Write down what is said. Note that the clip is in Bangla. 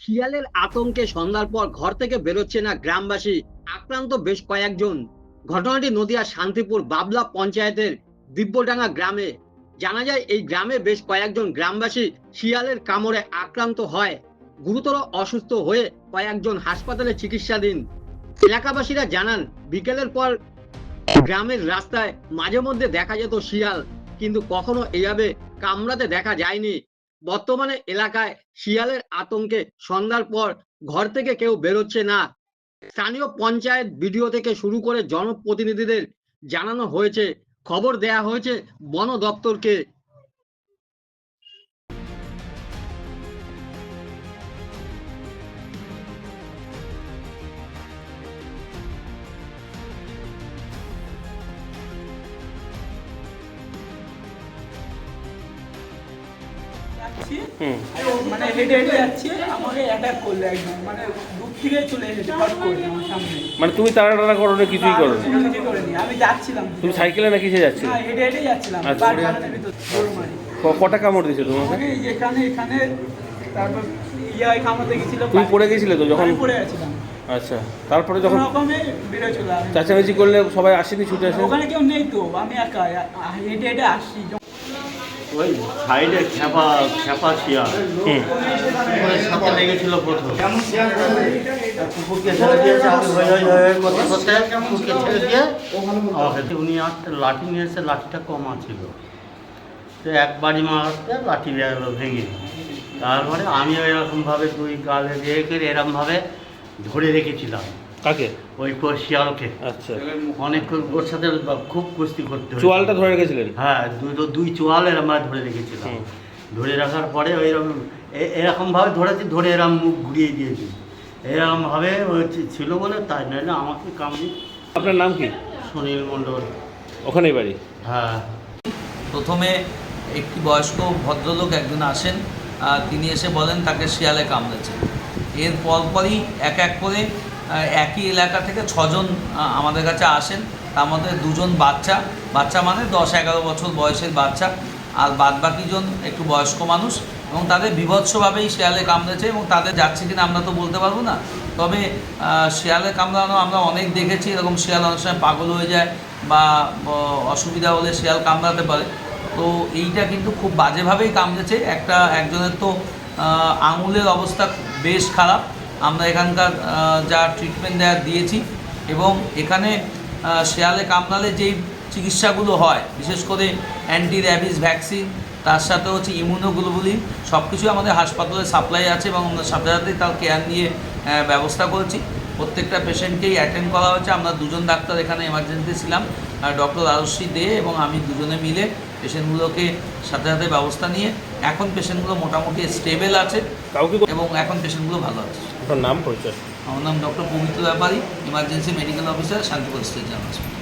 শিয়ালের আতঙ্কে সন্ধ্যার পর ঘর থেকে বেরোচ্ছে না গ্রামবাসী, আক্রান্ত বেশ কয়েকজন। ঘটনাটি নদিয়ার শান্তিপুর বাবলা পঞ্চায়েতের দিব্যডাঙ্গা গ্রামে। জানা যায়, এই গ্রামে বেশ কয়েকজন গ্রামবাসী শিয়ালের কামড়ে আক্রান্ত হয়। গুরুতর অসুস্থ হয়ে কয়েকজন হাসপাতালে চিকিৎসাধীন। এলাকাবাসীরা জানান, বিকেলের পর গ্রামের রাস্তায় মাঝে মধ্যে দেখা যেত শিয়াল, কিন্তু কখনো এইভাবে কামড়াতে দেখা যায়নি। বর্তমানে এলাকায় শিয়ালের আতঙ্কে সন্ধ্যার পর ঘর থেকে কেউ বেরোচ্ছে না। স্থানীয় পঞ্চায়েত ভিডিও থেকে শুরু করে জনপ্রতিনিধিদের জানানো হয়েছে, খবর দেয়া হয়েছে বন দপ্তরকে। যাচ্ছি। মানে হেঁটে হেঁটে যাচ্ছি আমাকে অ্যাটাক করল একদম। মানে দূর থেকে চলে এসেছে হট করে আমার সামনে। মানে তুমি তাড়া টাড়া করো না কিছুই করো না কিছুই করিনি আমি যাচ্ছিলাম। তুমি সাইকেলে না কিসে যাচ্ছিলে? না হেঁটে হেঁটে যাচ্ছিলাম আচ্ছা। কটা কামড় দিয়েছে তোমাকে? এখানে এখানে তারপর ইয়ে কামড়তে গেছিল তুমি পড়ে গেছিলে তো যখন? পড়ে গেছিলাম। আচ্ছা তারপরে যখন চাচামেচি করলে সবাই আসেনি ছুটে আসে ওখানে কেউ নেই তো আমি একা হেঁটে হেঁটে আসছি। ওই সাইডে খ্যাপা খ্যাপা হুম। ওর সাথে লেগেছিল প্রথম। কুকুরকে ছেড়ে দিয়েছে আমি করতে করতে। কুকুরকে ছেড়ে দিয়ে আমাকে উনি আসতে লাঠি নিয়ে এসে লাঠিটা কমা ছিল তো এক বাড়ি মারতে লাঠি গেল ভেঙে। তারপরে আমিও এরকমভাবে দুই গালে দিয়ে করে এরকমভাবে ধরে রেখেছিলাম। কাকে? ওই শিয়ালকে আচ্ছা। অনেক ওর সাথে খুব কুস্তি করতে চোয়ালটা ধরে রেখেছিলেন? হ্যাঁ দুই দুই চোয়াল এরম ভাবে ধরে রেখেছিলাম। ধরে রাখার পরে ওইরকম এ- এরকমভাবে ধরেছি ধরে এরকম মুখ ঘুরিয়ে দিয়েছি। এরকমভাবে ছিল বলে তাই নইলে আমাকে কামড়ি আপনার নাম কি? সুনীল মণ্ডল। ওখানেই বাড়ি? হ্যাঁ। প্রথমে একটি বয়স্ক ভদ্রলোক একজন আসেন তিনি এসে বলেন তাকে শিয়ালে কামড়েছে। এর পরপরই এক এক করে একই এলাকা থেকে ছজন আমাদের কাছে আসেন। তার মধ্যে দুজন বাচ্চা। বাচ্চা মানে দশ এগারো বছর বয়সের বাচ্চা। আর বাদবাকিজন একটু বয়স্ক মানুষ এবং তাদের বিভৎসভাবেই শেয়ালে কামড়েছে এবং তাদের যাচ্ছে কিনা আমরা তো বলতে পারব না। তবে শেয়ালে কামড়ানো আমরা অনেক দেখেছি, এরকম শেয়াল অনেক সময় পাগল হয়ে যায় বা অসুবিধা হলে শেয়াল কামড়াতে পারে। তো এইটা কিন্তু খুব বাজেভাবেই কামড়েছে। একটা, একজনের তো আঙুলের অবস্থা বেশ খারাপ। আমরা এখানকার যা ট্রিটমেন্ট দেওয়া দিয়েছি এবং এখানে শেয়ালে কামড়ালে যেই চিকিৎসাগুলো হয়, বিশেষ করে অ্যান্টি র্যাবিস ভ্যাকসিন তার সাথে হচ্ছে ইমিউনোগ্লোবুলিন সব কিছু আমাদের হাসপাতালে সাপ্লাই আছে এবং আমরা সাথে সাথেই তার কেয়ার নিয়ে ব্যবস্থা করেছি। প্রত্যেকটা পেশেন্টকেই অ্যাটেন্ড করা হয়েছে। আমরা দুজন ডাক্তার এখানে এমার্জেন্সি ছিলাম ডক্টর আরুষি দে এবং আমি দুজনে মিলে পেশেন্টগুলোকে সাথে সাথে ব্যবস্থা নিয়ে এখন পেশেন্টগুলো মোটামুটি স্টেবেল আছে কাউকে এবং এখন পেশেন্টগুলো ভালো আছে। আপনার নাম পরিচয়? আমার নাম doctor Pabitra Byapari emergency medical officer Shantipur state general hospital